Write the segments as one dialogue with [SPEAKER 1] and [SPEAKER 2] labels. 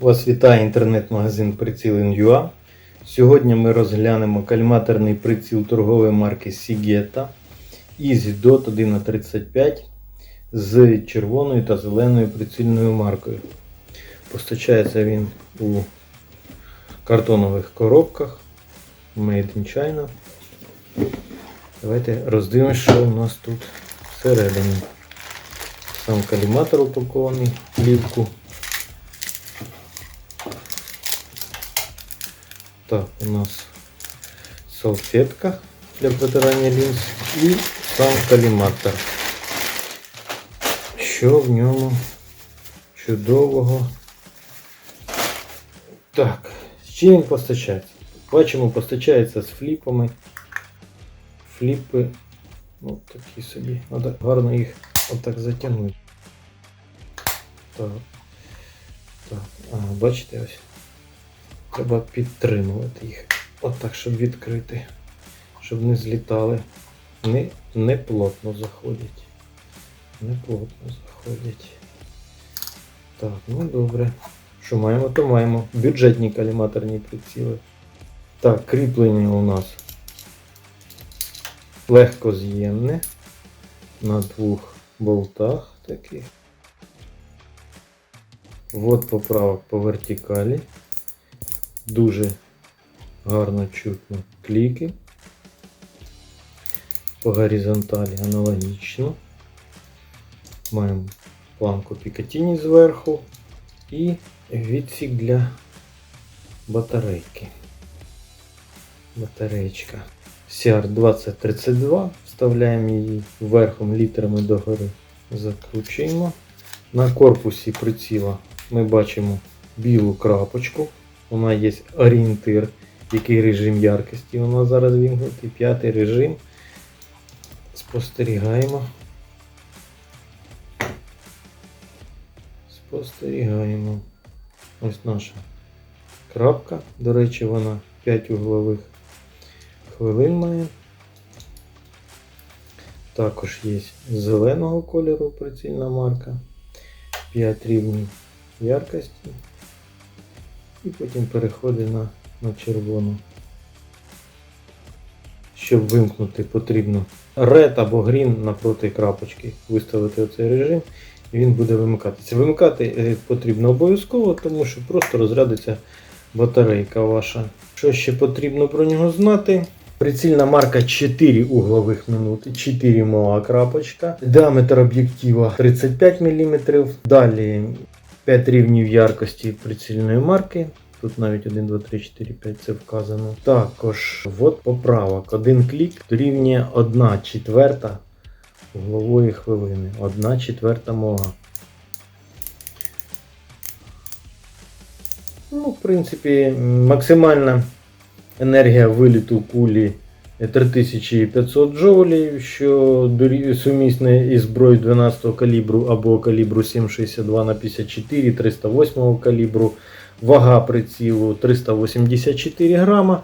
[SPEAKER 1] Вас вітає інтернет-магазин Приціл.ua. Сьогодні ми розглянемо кальматорний приціл торгової марки Sigeta із DOT 135 з червоною та зеленою прицільною маркою. Постачається він у картонових коробках Made in China. Давайте роздивимося, що у нас тут всередині. Сам каліматор упакований в плівку. Так, у нас салфетка для протирання лінз і сам каліматор. Що в ньому чудового? Так, з чим він постачається? Бачимо, постачається з фліпами. Фліпи, ну такі собі. Треба гарно їх отак затягнути. Так. Так, ага, бачите ось. Треба підтримувати їх. Отак, щоб відкрити. Щоб не злітали. Не, не плотно заходять. Не плотно заходять. Так, ну добре. Що маємо, то маємо. Бюджетні каліматорні приціли. Так, кріплення у нас легко з'ємне. На двох болтах таких. Вот поправок по вертикалі. Дуже гарно чутно кліки. По горизонталі аналогічно. Маємо планку Пікатіні зверху і відсік для батарейки. Батареєчка. CR2032. Вставляємо її верхом літерами догори. Закручуємо. На корпусі приціла ми бачимо білу крапочку. Вона є орієнтир, який режим яркості у нас зараз вімкнутий. П'ятий режим. Спостерігаємо. Спостерігаємо. Ось наша крапка. До речі, вона 5 углових хвилин має. Також є зеленого кольору прицільна марка. 5 рівнів яркості. І потім переходить на, на червону. Щоб вимкнути, потрібно Red або Green напроти крапочки. Виставити оцей режим і він буде вимикатися. Вимикати е, потрібно обов'язково, тому що просто розрядиться батарейка ваша. Що ще потрібно про нього знати? Прицільна марка 4 углових минути, 4 МОА крапочка. Діаметр об'єктива 35 мм. Далі 5 рівнів яркості прицільної марки. Тут навіть 1, 2, 3, 4, 5 це вказано. Також вот поправок. Один клік дорівнює 1 четверта углової хвилини. 1 четверта МОА. Ну, в принципі, максимальна енергія виліту кулі 3500 джоулів, що сумісне із зброєю 12 калібру або калібру 7,62 на 54 308 калібру. Вага прицілу 384 грама.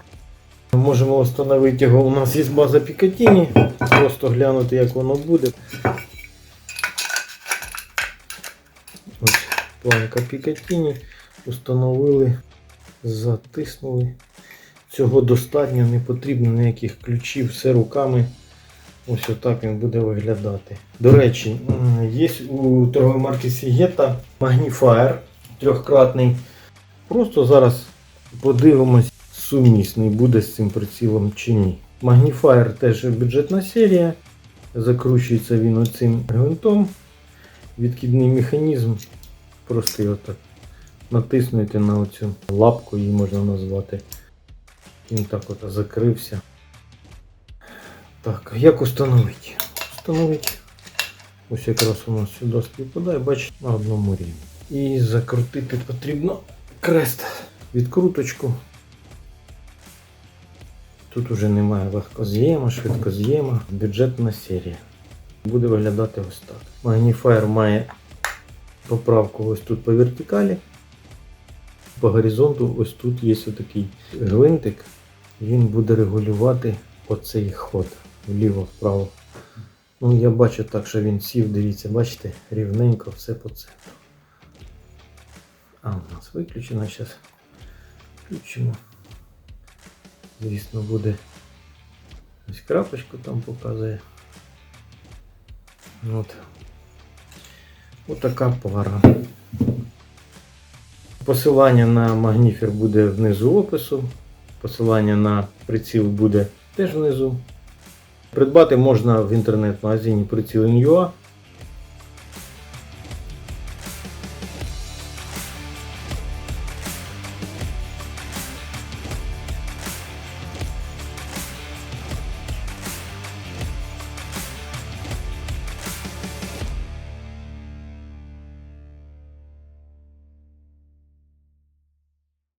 [SPEAKER 1] Можемо встановити його. У нас є база Пікатіні. Просто глянути, як воно буде. Ось планка Пікатіні. Установили, затиснули. Цього достатньо, не потрібно ніяких ключів, все руками. Ось отак він буде виглядати. До речі, є у торгової марки Sigeta магніфаєр трьохкратний. Просто зараз подивимось, сумісний буде з цим прицілом чи ні. Магніфаєр теж бюджетна серія. Закручується він оцим гвинтом. Відкидний механізм. Просто його так натиснути на оцю лапку, її можна назвати. Він так от закрився. Так, як установити? Установити. Ось якраз у нас сюди співпадає, бачите, на одному рівні. І закрутити потрібно крест. Відкруточку. Тут уже немає легкоз'єма, швидкоз'єма, бюджетна серія. Буде виглядати ось так. Магніфаєр має поправку ось тут по вертикалі. По горизонту ось тут є отакий гвинтик. Він буде регулювати оцей ход вліво-вправо. Ну, я бачу так, що він сів, дивіться, бачите, рівненько все по центру. А, у нас виключено. Зараз включимо. Звісно, буде ось крапочку там показує. От. Отака пара. Посилання на магніфер буде внизу опису. Посилання на приціл буде теж внизу. Придбати можна в інтернет-магазині приціл.ua